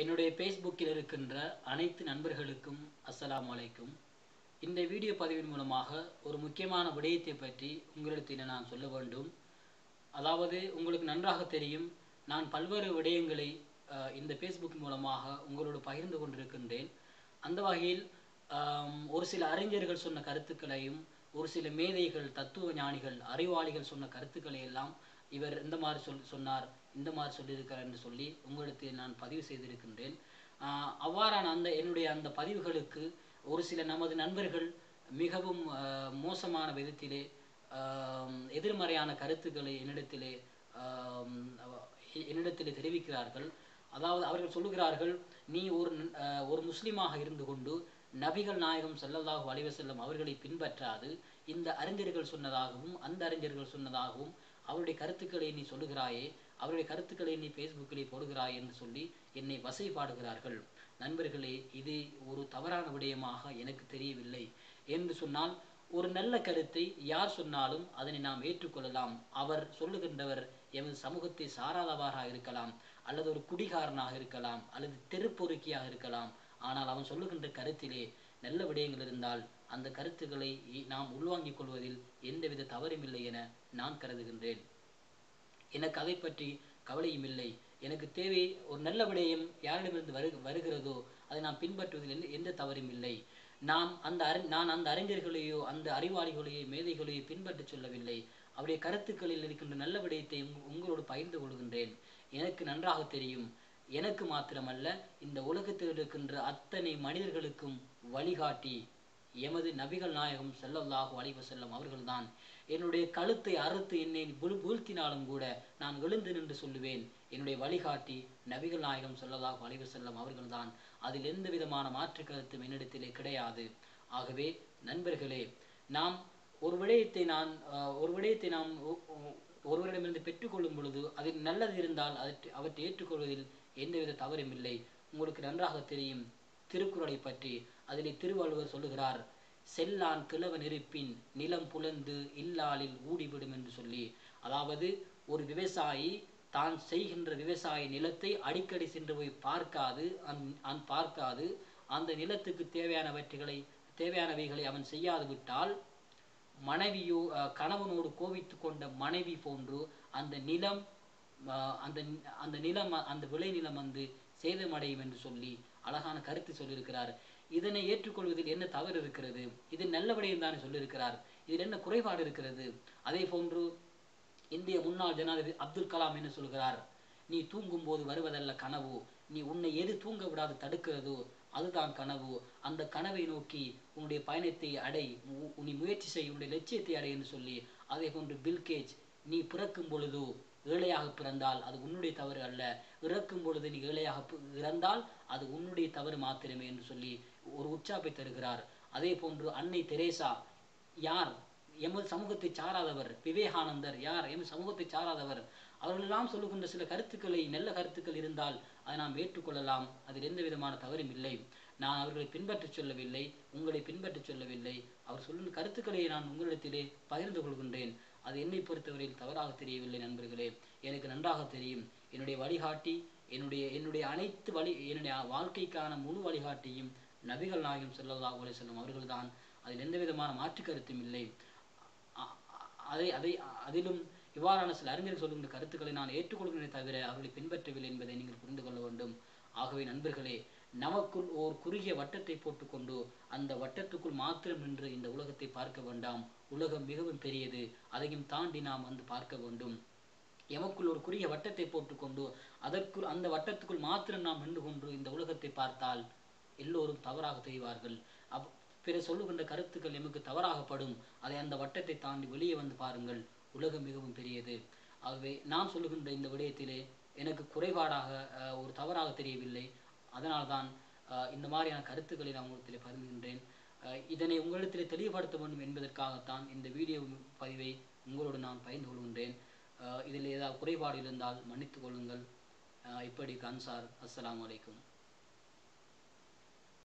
என்னுடைய ஃபேஸ்புக்கில் இருக்கின்ற அனைத்து நண்பர்களுக்கும் அஸ்ஸலாமு வலைக்கும் இந்த வீடியோ பதிவின் மூலமாக ஒரு முக்கியமான விடயத்தை பற்றி உங்களிடத்தில் நான் சொல்ல வேண்டும். அதாவது உங்களுக்கு நன்றாக தெரியும் நான் பல்வேறு விடயங்களை இந்த ஃபேஸ்புக் மூலமாக உங்களோடு பகிர்ந்து கொண்டிருக்கின்றேன். அந்த வகையில் ஒரு சில அறிஞர்கள் சொன்ன கருத்துக்களையும் ஒரு சில மேதைகள் தத்துவ ஞானிகள் அறிவாளிகள் சொன்ன கருத்துக்களை எல்லாம் இவர் இந்த மாதிரி சொல் சொன்னார் இந்த மாதிரி சொல்லியிருக்கிறார் என்று சொல்லி உங்களுக்கு நான் பதிவு செய்திருக்கின்றேன். அவ்வாறான அந்த என்னுடைய அந்த பதிவுகளுக்கு ஒரு சில நமது நண்பர்கள் மிகவும் மோசமான விதத்திலே எதிர்மறையான கருத்துக்களை என்னிடத்திலே என்னிடத்திலே தெரிவிக்கிறார்கள். அதாவது அவர்கள் சொல்லுகிறார்கள் நீ ஒரு ந- ஒரு முஸ்லீமாக இருந்து கொண்டு நபிகள் நாயகம் செல்லதாக அலைஹி செல்லும் அவர்களை பின்பற்றாது. இந்த அறிஞர்கள் சொன்னதாகவும் அந்த அறிஞர்கள் சொன்னதாகவும் அவருடைய கருத்துக்களை நீ சொல்லுகிறாயே அவருடைய கருத்துக்களை நீ ஃபேஸ்புக்கிலே போடுகிறாய் என்று சொல்லி என்னை வசை பாடுகிறார்கள் நண்பர்களே இது ஒரு தவறான விடயமாக எனக்கு தெரியவில்லை என்று சொன்னால் ஒரு நல்ல கருத்தை யார் சொன்னாலும் அதனை நாம் ஏற்றுக்கொள்ளலாம். அவர் சொல்லுகின்றவர் எமது சமூகத்தை சாராதவராக இருக்கலாம் அல்லது ஒரு குடிகாரனாக இருக்கலாம் அல்லது தெருப்பொறுக்கியாக இருக்கலாம். ஆனால் அவன் சொல்லுகின்ற கருத்திலே நல்ல விடயங்கள் இருந்தால் அந்த கருத்துக்களை இ- நாம் உள்வாங்கிக் கொள்வதில் எந்தவித தவறும் இல்லை என நான் கருதுகின்றேன். எனக்கு அதை பற்றி கவலையும் இல்லை. எனக்கு தேவை ஒரு நல்ல விடயம் யாரிடமிருந்து வரு வருகிறதோ அதை நாம் பின்பற்றுவதில் எந்த- எந்த தவறும் இல்லை. நாம் அந்த அறி நான் அந்த அறிஞர்களையோ அந்த அறிவாளிகளையோ மேதைகளையோ பின்பற்றச் சொல்லவில்லை. அவருடைய கருத்துக்களில் இருக்கின்ற நல்ல விடயத்தை உங்களோடு பகிர்ந்து கொள்கின்றேன். எனக்கு நன்றாக தெரியும். எனக்கு மாத்திரமல்ல இந்த உலகத்தில் இருக்கின்ற அத்தனை மனிதர்களுக்கும் வழிகாட்டி எமது நபிகள் நாயகம் ஸல்லல்லாஹு அலைஹி வஸல்லம் அவர்கள்தான். என்னுடைய கழுத்தை அறுத்து என்னை வீழ்த்தினாலும் கூட நான் எழுந்து நின்று சொல்லுவேன். என்னுடைய வழிகாட்டி நபிகள் நாயகம் ஸல்லல்லாஹு அலைஹி செல்லும் அவர்கள்தான். அதில் எந்த விதமான மாற்று கருத்தும் என்னிடத்திலே கிடையாது. ஆகவே நண்பர்களே நாம் ஒரு விடயத்தை நான் அஹ், ஒரு விடயத்தை நாம் ஒருவரிடமிருந்து பெற்றுக்கொள்ளும் பொழுது அதில் நல்லது இருந்தால் அவற்றை அவற்றை ஏற்றுக்கொள்வதில் எந்தவித தவறும் இல்லை. உங்களுக்கு நன்றாக தெரியும் திருக்குறளை பற்றி. அதிலே திருவள்ளுவர் சொல்லுகிறார் செல்லான் கிழவன் இருப்பின் நிலம் புலந்து இல்லாலில் ஊடிவிடும் என்று சொல்லி. அதாவது ஒரு விவசாயி தான் செய்கின்ற விவசாய நிலத்தை அடிக்கடி சென்று போய் பார்க்காது அந்- அந் பார்க்காது. அந்த நிலத்துக்கு தேவையானவற்றைகளை தேவையானவைகளை அவன் செய்யாது விட்டால் மனைவியோ கணவனோடு கோவித்து கொண்ட மனைவி போன்று அந்த நிலம் அந்த அந்த நிலம் அந்த விளைநிலம் வந்து சேதமடையும் என்று சொல்லி அழகான கருத்து சொல்லியிருக்கிறார். இதனை ஏற்றுக்கொள்வதில் என்ன தவறு இருக்கிறது? இது நல்ல விடயம் தானே சொல்லியிருக்கிறார். இதில் என்ன குறைபாடு இருக்கிறது? அதே போன்று இந்திய முன்னாள் ஜனாதிபதி அப்துல் கலாம் என்ன சொல்கிறார்? நீ தூங்கும் போது வருவதல்ல கனவு. நீ உன்னை எது தூங்க விடாது தடுக்கிறதோ அதுதான் கனவு. அந்த கனவை நோக்கி உன்னுடைய பயணத்தை அடை. உ- நீ முயற்சி செய். உன்னுடைய லட்சியத்தை அடை என்று சொல்லி அதே போன்று பில்கேஜ் நீ பிறக்கும் பொழுதோ ஏழையாக பிறந்தால் அது உன்னுடைய தவறு அல்ல. இறக்கும் பொழுது நீ ஏழையாக இறந்தால் அது உன்னுடைய தவறு மாத்திரமே என்று சொல்லி ஒரு உற்சாப்பை தருகிறார். அதே போன்று அன்னை தெரேசா யார்? எமது சமூகத்தை சாராதவர் விவேகானந்தர் யார்? எமது சமூகத்தை சாராதவர். அவர்களெல்லாம் சொல்லுகின்ற சில கருத்துக்களை நல்ல கருத்துக்கள் இருந்தால் அதை நாம் ஏற்றுக்கொள்ளலாம். அதில் எந்த விதமான தவறும் இல்லை. நான் அவர்களை பின்பற்றச் சொல்லவில்லை உங்களை பின்பற்றச் சொல்லவில்லை. அவர் சொல்லும் கருத்துக்களை நான் உங்களிடத்திலே பகிர்ந்து கொள்கின்றேன். அது என்னை பொறுத்தவரையில் தவறாக தெரியவில்லை நண்பர்களே. எனக்கு நன்றாக தெரியும். என்னுடைய வழிகாட்டி என்னுடைய என்னுடைய அனைத்து வழி என்னுடைய வாழ்க்கைக்கான முழு வழிகாட்டியும் நபிகள் நாயகம் ஸல்லல்லாஹு அலைஹி செல்லும் அவர்கள்தான். அதில் எந்த விதமான மாற்று கருத்தும் இல்லை. அ- அதை அதை அதிலும் இவ்வாறான சில அறிஞர்கள் சொல்லுகின்ற கருத்துக்களை நான் ஏற்றுக்கொள்கிறேன் தவிர அவர்களை பின்பற்றவில்லை என்பதை நீங்கள் புரிந்து கொள்ள வேண்டும். ஆகவே நண்பர்களே நமக்குள் ஓர் குறுகிய வட்டத்தை போட்டுக்கொண்டு அந்த வட்டத்துக்குள் மாத்திரம் நின்று இந்த உலகத்தை பார்க்க வேண்டாம். உலகம் மிகவும் பெரியது. அதையும் தாண்டி நாம் வந்து பார்க்க வேண்டும். எமக்குள் ஒரு குறுகிய வட்டத்தை போட்டுக்கொண்டு அதற்குள் அந்த வட்டத்துக்குள் மாத்திரம் நாம் நின்று கொண்டு இந்த உலகத்தை பார்த்தால் எல்லோரும் தவறாக தெரிவார்கள். அப் பிற சொல்லுகின்ற கருத்துக்கள் எமக்கு தவறாகப்படும். அதை அந்த வட்டத்தை தாண்டி வெளியே வந்து பாருங்கள். உலகம் மிகவும் பெரியது. ஆகவே நான் சொல்லுகின்ற இந்த விடயத்திலே எனக்கு குறைபாடாக அஹ், ஒரு தவறாக தெரியவில்லை. அதனால்தான் இந்த மாதிரியான கருத்துக்களை நான் உங்களிடத்தில் பகிர்கின்றேன். அஹ், இதனை உங்களிடத்தில் தெளிவுபடுத்த வேண்டும் என்பதற்காகத்தான் இந்த வீடியோ பதிவை உங்களோடு நான் பகிர்ந்து கொள்கின்றேன். அஹ், இதில் ஏதாவது குறைபாடு இருந்தால் மன்னித்துக் கொள்ளுங்கள். அஹ், இப்படி கன்சார் அஸ்லாம் வலைக்கும்